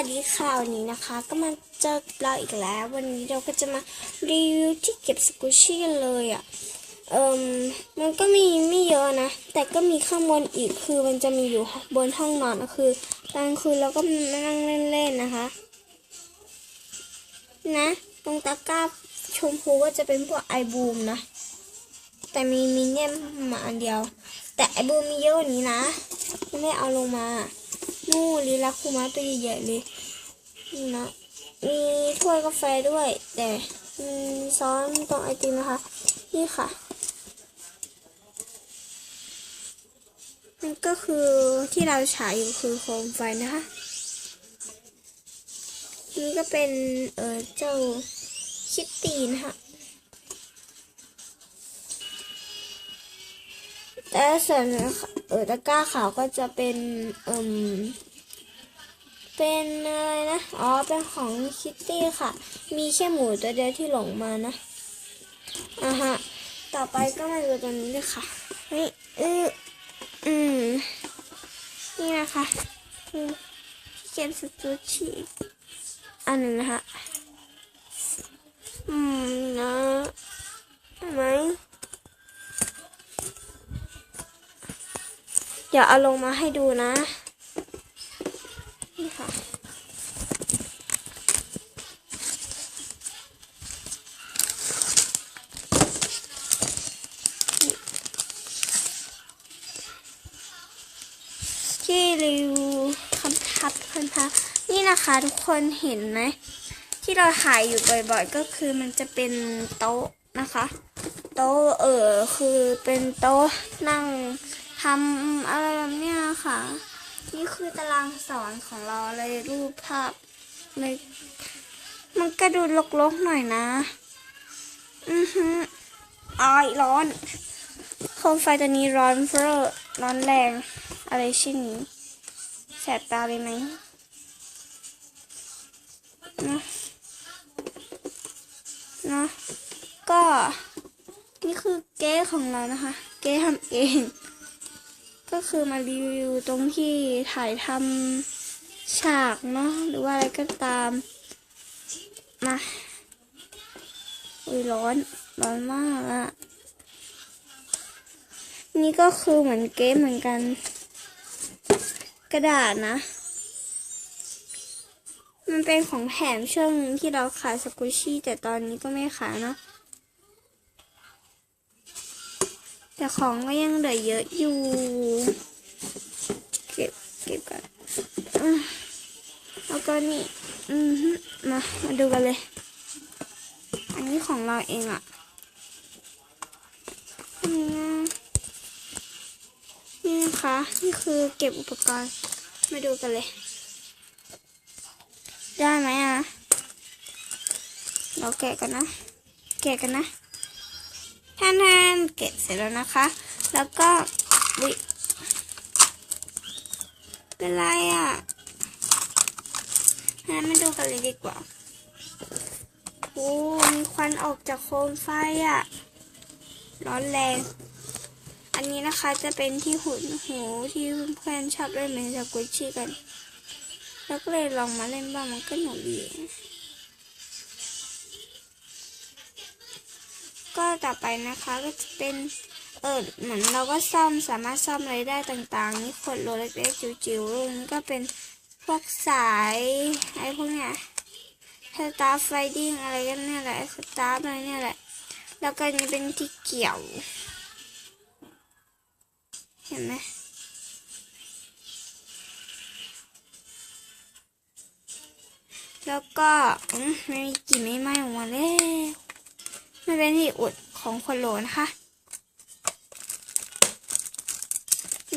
วัสดีค่ะวันนี้นะคะ ก็มาเจอกับเราอีกแล้ว วันนี้เราก็จะมารีวิวที่เก็บสกุชชี่กันเลยอะ่ะเอิมมันก็มีไม่เยอะนะ แต่ก็มีข้างบนอีกคือมันจะมีอยู่บนห้องนอนก็คือตอนกลางคืนเราก็มานั่งเล่นๆนะคะ นะ ตรงตะกร้าชมพูก็จะเป็นพวกไอบูมนะ แต่มีมินเนี่ยมาอันเดียว แต่ไอบูมมีเยอะกว่านี้นะไม่ได้เอาลงมานู่ ลีลาคูมาตัวใหญ่ๆเลยนี่นะมีถ้วยกาแฟด้วย แต่มีซ้อนตรงไอติมนะคะ นี่ค่ะนั่นก็คือที่เราฉายอยู่คือโคมไฟนะคะนี่ก็เป็นเออเจ้าคิตตี้นะคะแต่ส่วนเออตะกร้าขาวก็จะเป็นเอ่ม เป็นอะไรนะ อ๋อ เป็นของคิตตี้ค่ะ มีแค่หมูตัวเดียวที่หลงมานะอะฮะ ต่อไปก็มาดูตัวนี้เลยค่ะนี่เอออืม นี่นะคะคือเกมสตูชีอันหนึ่งนะคะอืมนะไหมเดี๋ยวเอาลงมาให้ดูนะ นี่ค่ะที่รีวิวคำทับคันทับนี่นะคะทุกคนเห็นไหมที่เราถ่ายอยู่บ่อยๆ ก็คือมันจะเป็นโต๊ะนะคะ โต๊ะเออคือเป็นโต๊ะนั่งทำอะไรแบบนี้ค่ะ นี่คือตารางสอนของเราเลยรูปภาพเลยมันก็ดูลกๆหน่อยนะ อือฮึอายร้อนโคมไฟตัวนี้ร้อนเฟ้อร้อนแรง อะไรเชิ้นนี้แสบตาเลยไหมนะนะก็ นี่คือเก๊ของเรานะคะ เก๊ทำเอง ก็คือมารีวิวตรงที่ถ่ายทำฉากเนาะหรือว่าอะไรก็ตามมาอุ้ยร้อนร้อนมากอะนี่ก็คือเหมือนเกมเหมือนกัน กระดาษนะ มันเป็นของแถมช่วงหนึ่งที่เราขายสกุชชี่แต่ตอนนี้ก็ไม่ขายเนาะ แต่ของก็ยังเหลือเยอะอยู่ เก็บเก็บกันอะแล้วก็นี่อืมมามาดูกันเลย อันนี้ของเราเองอะ่ะอันนี้นะนี่นะคะนี่คือเก็บอุปกรณ์มาดูกันเลย ได้ไหมอะ เราแกะกันนะ แกะกันนะ ท่านท่านเก็บเสร็จแล้วนะคะ แล้วก็วิเป็นไรอะงั้นมาดูกันเลยดีกว่า โอ้ มีควันออกจากโคมไฟอะ ร้อนแรง อันนี้นะคะจะเป็นที่หุ่นหูที่เพื่อนชอบเล่นเป็นสกุชชี่กัน แล้วก็เลยลองมาเล่นบ้างมันก็หนุกดี ก็ต่อไปนะคะก็จะเป็นเออเหมือนเราก็ซ่อมสามารถซ่อมอะไรได้ต่างๆ นี่ขวดโลเล็กๆจิ๋วๆนี่ก็เป็นพวกสายไอ้พวกเนี้ยสตาร์ไฟดิ้งอะไรกันเนี่ยแหละสตาร์อะไรเนี่ยแหละ แล้วก็นี่เป็นที่เกี่ยว เห็นไหมแล้วก็ไม่มีกลิ่นไม่ไหม้ออกมาแล้ว มันเป็นที่อุดของคนโหลนะคะ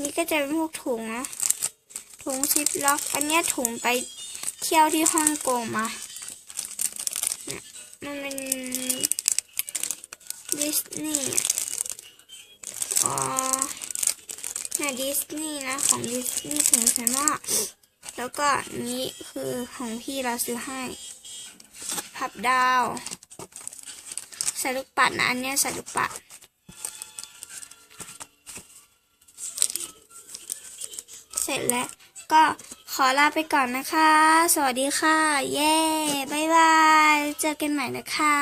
นี้ก็จะเป็นพวกถุงนะถุงซิปล็อก อันนี้ถุงไปเที่ยวที่ฮ่องกงมา มันเป็นดิสนีย์อ๋อน่ดิสนีย์นะของดิสนีย์ถุงใช่ไหมแล้วก็นี้คือของพี่เราซื้อให้ พับดาว ใส่ลูกปัดนะ อันเนี้ยใส่ลูกปัด เสร็จแล้วก็ขอลาไปก่อนนะคะ สวัสดีค่ะ เย้ บ๊ายบาย เจอกันใหม่นะคะ